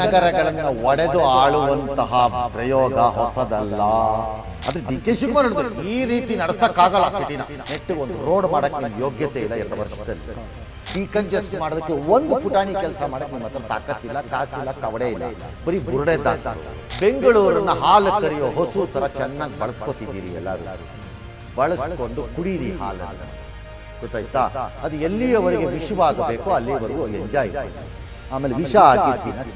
ನಗರಗಳನ್ನು ಒಡೆದು ಆಳುವಂತಹ ಪ್ರಯೋಗ ಹೊಸದಲ್ಲ. ಅದು ಡಿ ಕೆ ಶಿವಕುಮಾರ್ ಈ ರೀತಿ ನಡೆಸಕ್ಕಾಗಲ್ಲ ಸಿಟಿನ. ನೆಟ್ಟು ಒಂದು ರೋಡ್ ಮಾಡಕ್ಕೆ ಯೋಗ್ಯತೆ ಇಲ್ಲ ಎರಡು ವರ್ಷದಲ್ಲಿ. ಡಿಕಂಜೆಸ್ಟ್ ಮಾಡೋದಕ್ಕೆ ಒಂದು ಪುಟಾಣಿ ಕೆಲಸ ಮಾಡಕ್ಕೆ ನಿಮ್ಮ ಹತ್ರ ತಾಕತ್ತಿಲ್ಲ, ಕಾಸಿಲ್ಲ, ಕವಡೆ ಇಲ್ಲ. ಬರೀ ಬುರುಡೆ ದಾಸ ಬೆಂಗಳೂರನ್ನ ಹಾಲು ಕರಿಯೋ ಹೊಸು ತರ ಚೆನ್ನಾಗಿ ಬಳಸ್ಕೊತಿದ್ದೀರಿ ಎಲ್ಲರೂ. ಬಳಸ್ಕೊಂಡು ಕುಡೀರಿ ಹಾಲು ಗೊತ್ತಾಯ್ತಾ? ಅದು ಎಲ್ಲಿಯವರೆಗೆ ವಿಷವಾಗಬೇಕು ಅಲ್ಲಿವರೆಗೂ ಎಂಜಾಯ್ ಆಮೇಲೆ ವಿಷ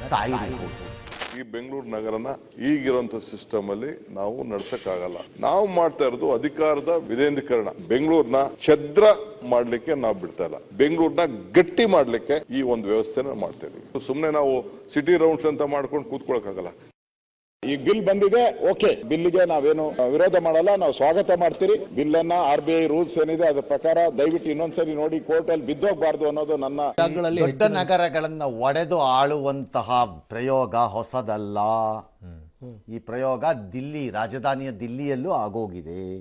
ಸಾಯಿರಿ ಹೋಗಿ ಈ ಬೆಂಗಳೂರು ನಗರನ ಈಗಿರುವಂತ ಸಿಸ್ಟಮ್ ಅಲ್ಲಿ ನಾವು ನಡ್ಸಕ್ಕಾಗಲ್ಲ. ನಾವು ಮಾಡ್ತಾ ಇರೋದು ಅಧಿಕಾರದ ವಿಧೇಂದ್ರೀಕರಣ ಬೆಂಗಳೂರ್ನ ಛದ್ರ ಮಾಡ್ಲಿಕ್ಕೆ ನಾವು ಬಿಡ್ತಾ ಇಲ್ಲ. ಬೆಂಗಳೂರ್ನ ಗಟ್ಟಿ ಮಾಡ್ಲಿಕ್ಕೆ ಈ ಒಂದು ವ್ಯವಸ್ಥೆನ ಮಾಡ್ತಾ ಇದೀವಿ. ಸುಮ್ನೆ ನಾವು ಸಿಟಿ ರೌಂಡ್ಸ್ ಅಂತ ಮಾಡ್ಕೊಂಡು ಕೂತ್ಕೊಳಕ್ಕಾಗಲ್ಲ. ಈಗ ಬಿಲ್ ಬಂದಿದೆ ಓಕೆ. ಬಿಲ್ಗೆ ನಾವೇನು ವಿರೋಧ ಮಾಡಲ್ಲ ನಾವು ಸ್ವಾಗತ ಮಾಡ್ತೀರಿ. ಬಿಲ್ ಅನ್ನ ಆರ್ ಬಿ ಐ ರೂಲ್ಸ್ ಏನಿದೆ ಅದ್ರ ಪ್ರಕಾರ ದಯವಿಟ್ಟು ಇನ್ನೊಂದ್ಸರಿ ನೋಡಿ ಕೋರ್ಟ್ ಅಲ್ಲಿ ಬಿದ್ದೋಗ್ಬಾರ್ದು ಅನ್ನೋದು ನನ್ನ ದೊಡ್ಡ ನಗರಗಳನ್ನ ಒಡೆದು ಆಳುವಂತಹ ಪ್ರಯೋಗ ಹೊಸದಲ್ಲ. ಈ ಪ್ರಯೋಗ ದಿಲ್ಲಿ ರಾಜಧಾನಿಯ ದಿಲ್ಲಿಯಲ್ಲೂ ಆಗೋಗಿದೆ.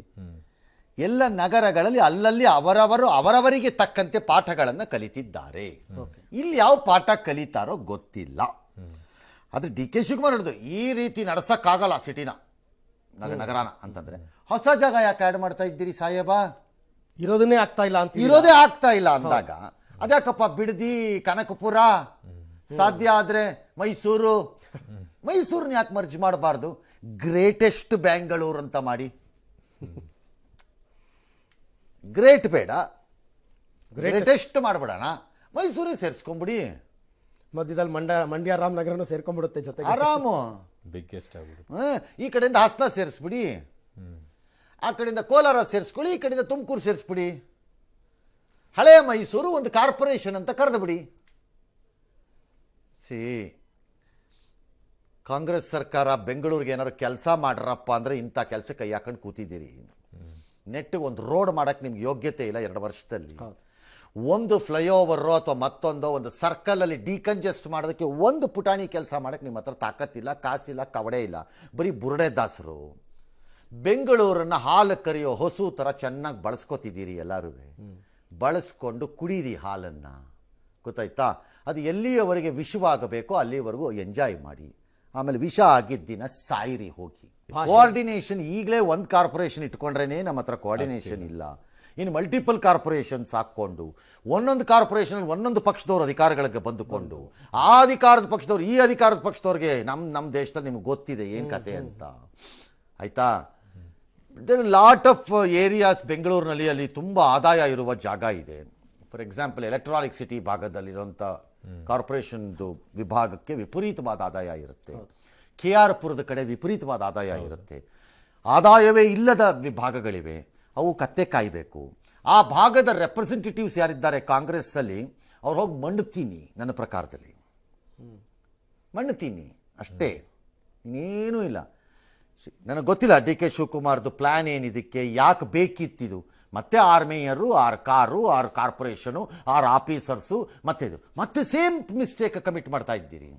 ಎಲ್ಲ ನಗರಗಳಲ್ಲಿ ಅಲ್ಲಲ್ಲಿ ಅವರವರು ಅವರವರಿಗೆ ತಕ್ಕಂತೆ ಪಾಠಗಳನ್ನು ಕಲಿತಿದ್ದಾರೆ. ಇಲ್ಲಿ ಯಾವ ಪಾಠ ಕಲಿತಾರೋ ಗೊತ್ತಿಲ್ಲ. ಆದ್ರೆ ಡಿ ಕೆ ಶಿವಕುಮಾರ್ ಹೇಳಿದ್ರು ಈ ರೀತಿ ನಡೆಸೋಕ್ಕಾಗಲ್ಲ ಸಿಟಿನ ನಗ ನಗರನ ಅಂತಂದ್ರೆ. ಹೊಸ ಜಾಗ ಯಾಕೆ ಆ್ಯಡ್ ಮಾಡ್ತಾ ಇದ್ದೀರಿ ಸಾಹೇಬ ಇರೋದನ್ನೇ ಆಗ್ತಾ ಇಲ್ಲ ಅಂತ ಇರೋದೇ ಆಗ್ತಾ ಇಲ್ಲ ಅಂದಾಗ ಅದ್ಯಾಕಪ್ಪ ಬಿಡದಿ ಕನಕಪುರ? ಸಾಧ್ಯ ಆದ್ರೆ ಮೈಸೂರು? ಮೈಸೂರನ್ನ ಯಾಕೆ ಮರ್ಜ್ ಮಾಡಬಾರ್ದು? ಗ್ರೇಟೆಸ್ಟ್ ಬ್ಯಾಂಗಳೂರು ಅಂತ ಮಾಡಿ. ಗ್ರೇಟ್ ಬೇಡ. ಗ್ರೇಟೆಸ್ಟ್ ಮಾಡ್ಬಿಡೋಣ. ಮೈಸೂರಿಗೆ ಸೇರಿಸ್ಕೊಂಬಿಡಿ. ಮಧ್ಯದಲ್ಲಿ ಮಂಡ್ಯ ಮಂಡ್ಯ ರಾಮನಗರನು ಸೇರ್ಕೊಂಡ್ಬಿಡುತ್ತೆ ಜೊತೆಗೆ. ಆರಾಮು? ಬಿಗ್ಗೆಸ್ಟ್ ಆಗ್ಬಿಡುತ್ತೆ. ಹ, ಈ ಕಡೆಯಿಂದ ಹಾಸನ ಸೇರಿಸ್ಬಿಡಿ. ಆ ಕಡೆಯಿಂದ ಕೋಲಾರ ಸೇರಿಸ್ಕೊಳ್ಳಿ ಈ ಕಡೆಯಿಂದ ತುಮಕೂರು ಸೇರಿಸ್ಬಿಡಿ. ಹಳೆಯ ಮೈಸೂರು ಒಂದು ಕಾರ್ಪೊರೇಷನ್ ಅಂತ ಕರೆದು ಬಿಡಿ ಸಿ ಕಾಂಗ್ರೆಸ್ ಸರ್ಕಾರ ಬೆಂಗಳೂರಿಗೆ ಏನಾದ್ರು ಕೆಲಸ ಮಾಡ್ರಪ್ಪ ಅಂದ್ರೆ ಇಂಥ ಕೆಲಸ ಕೈ ಹಾಕೊಂಡು ಕೂತಿದ್ದೀರಿ. ನೆಟ್ಟಿಗೆ ಒಂದು ರೋಡ್ ಮಾಡಕ್ಕೆ ನಿಮ್ಗೆ ಯೋಗ್ಯತೆ ಇಲ್ಲ ಎರಡು ವರ್ಷದಲ್ಲಿ. ಒಂದು ಫ್ಲೈಓವರೋ ಅಥವಾ ಮತ್ತೊಂದೋ ಒಂದು ಸರ್ಕಲಲ್ಲಿ ಡಿಕಂಜೆಸ್ಟ್ ಮಾಡೋದಕ್ಕೆ ಒಂದು ಪುಟಾಣಿ ಕೆಲಸ ಮಾಡೋಕ್ಕೆ ನಿಮ್ಮ ಹತ್ರ ತಾಕತ್ತಿಲ್ಲ ಕಾಸಿಲ್ಲ ಕವಡೆ ಇಲ್ಲ. ಬರೀ ಬುರುಡೆ ದಾಸರು ಬೆಂಗಳೂರನ್ನ ಹಾಲು ಕರಿಯೋ ಹೊಸು ಥರ ಚೆನ್ನಾಗಿ ಬಳಸ್ಕೊತಿದ್ದೀರಿ ಎಲ್ಲರೂ ಬಳಸ್ಕೊಂಡು ಕುಡೀರಿ ಹಾಲನ್ನು. ಗೊತ್ತಾಯ್ತಾ? ಅದು ಎಲ್ಲಿಯವರೆಗೆ ವಿಷವಾಗಬೇಕೋ ಅಲ್ಲಿವರೆಗೂ ಎಂಜಾಯ್ ಮಾಡಿ. ಆಮೇಲೆ ವಿಷ ಆಗಿದ್ದಿನ ಸಾಯಿರಿ ಹೋಗಿ. ಕೋಆರ್ಡಿನೇಷನ್ ಈಗಲೇ ಒಂದು ಕಾರ್ಪೊರೇಷನ್ ಇಟ್ಕೊಂಡ್ರೇ ನಮ್ಮ ಹತ್ರ ಕೋಆರ್ಡಿನೇಷನ್ ಇಲ್ಲ. ಇನ್ನು ಮಲ್ಟಿಪಲ್ ಕಾರ್ಪೊರೇಷನ್ಸ್ ಹಾಕ್ಕೊಂಡು ಒಂದೊಂದು ಕಾರ್ಪೊರೇಷನ್ ಒಂದೊಂದು ಪಕ್ಷದವ್ರು ಅಧಿಕಾರಗಳಿಗೆ ಬಂದುಕೊಂಡು ಆ ಅಧಿಕಾರದ ಪಕ್ಷದವ್ರು ಈ ಅಧಿಕಾರದ ಪಕ್ಷದವ್ರಿಗೆ ನಮ್ಮ ನಮ್ಮ ದೇಶದಲ್ಲಿ ನಿಮ್ಗೆ ಗೊತ್ತಿದೆ ಏನು ಕತೆ ಅಂತ. ಆಯ್ತಾ? ಲಾಟ್ ಆಫ್ ಏರಿಯಾಸ್ ಬೆಂಗಳೂರಿನಲ್ಲಿ ಅಲ್ಲಿ ತುಂಬ ಆದಾಯ ಇರುವ ಜಾಗ ಇದೆ. ಫಾರ್ ಎಕ್ಸಾಂಪಲ್ ಎಲೆಕ್ಟ್ರಾನಿಕ್ ಸಿಟಿ ಭಾಗದಲ್ಲಿರುವಂಥ ಕಾರ್ಪೊರೇಷನ್ದು ವಿಭಾಗಕ್ಕೆ ವಿಪರೀತವಾದ ಆದಾಯ ಇರುತ್ತೆ. ಕೆ ಆರ್ ಪುರದ ಕಡೆ ವಿಪರೀತವಾದ ಆದಾಯ ಇರುತ್ತೆ. ಆದಾಯವೇ ಇಲ್ಲದ ವಿಭಾಗಗಳಿವೆ. ಅವು ಕತ್ತೆ ಕಾಯಬೇಕು. ಆ ಭಾಗದ ರೆಪ್ರೆಸೆಂಟೇಟಿವ್ಸ್ ಯಾರಿದ್ದಾರೆ ಕಾಂಗ್ರೆಸ್ಸಲ್ಲಿ ಅವ್ರು ಹೋಗಿ ಮಣ್ಣುತ್ತೀನಿ ನನ್ನ ಪ್ರಕಾರದಲ್ಲಿ. ಮಣ್ಣುತ್ತೀನಿ ಅಷ್ಟೇ. ಇನ್ನೇನೂ ಇಲ್ಲ. ನನಗೆ ಗೊತ್ತಿಲ್ಲ ಡಿ ಕೆ ಶಿವಕುಮಾರ್ದು ಪ್ಲ್ಯಾನ್ ಏನಿದಕ್ಕೆ ಯಾಕೆ ಬೇಕಿತ್ತಿದು. ಮತ್ತೆ ಆರ್ mayor R car R corporation R officers ಮತ್ತೆ ಇದು. ಮತ್ತೆ ಸೇಮ್ ಮಿಸ್ಟೇಕ್ ಕಮಿಟ್ ಮಾಡ್ತಾ ಇದ್ದೀರಿ.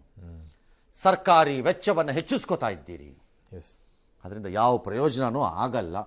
ಸರ್ಕಾರಿ ವೆಚ್ಚವನ್ನು ಹೆಚ್ಚಿಸ್ಕೋತಾ ಇದ್ದೀರಿ. ಎಸ್ ಅದರಿಂದ ಯಾವ ಪ್ರಯೋಜನವೂ ಆಗಲ್ಲ.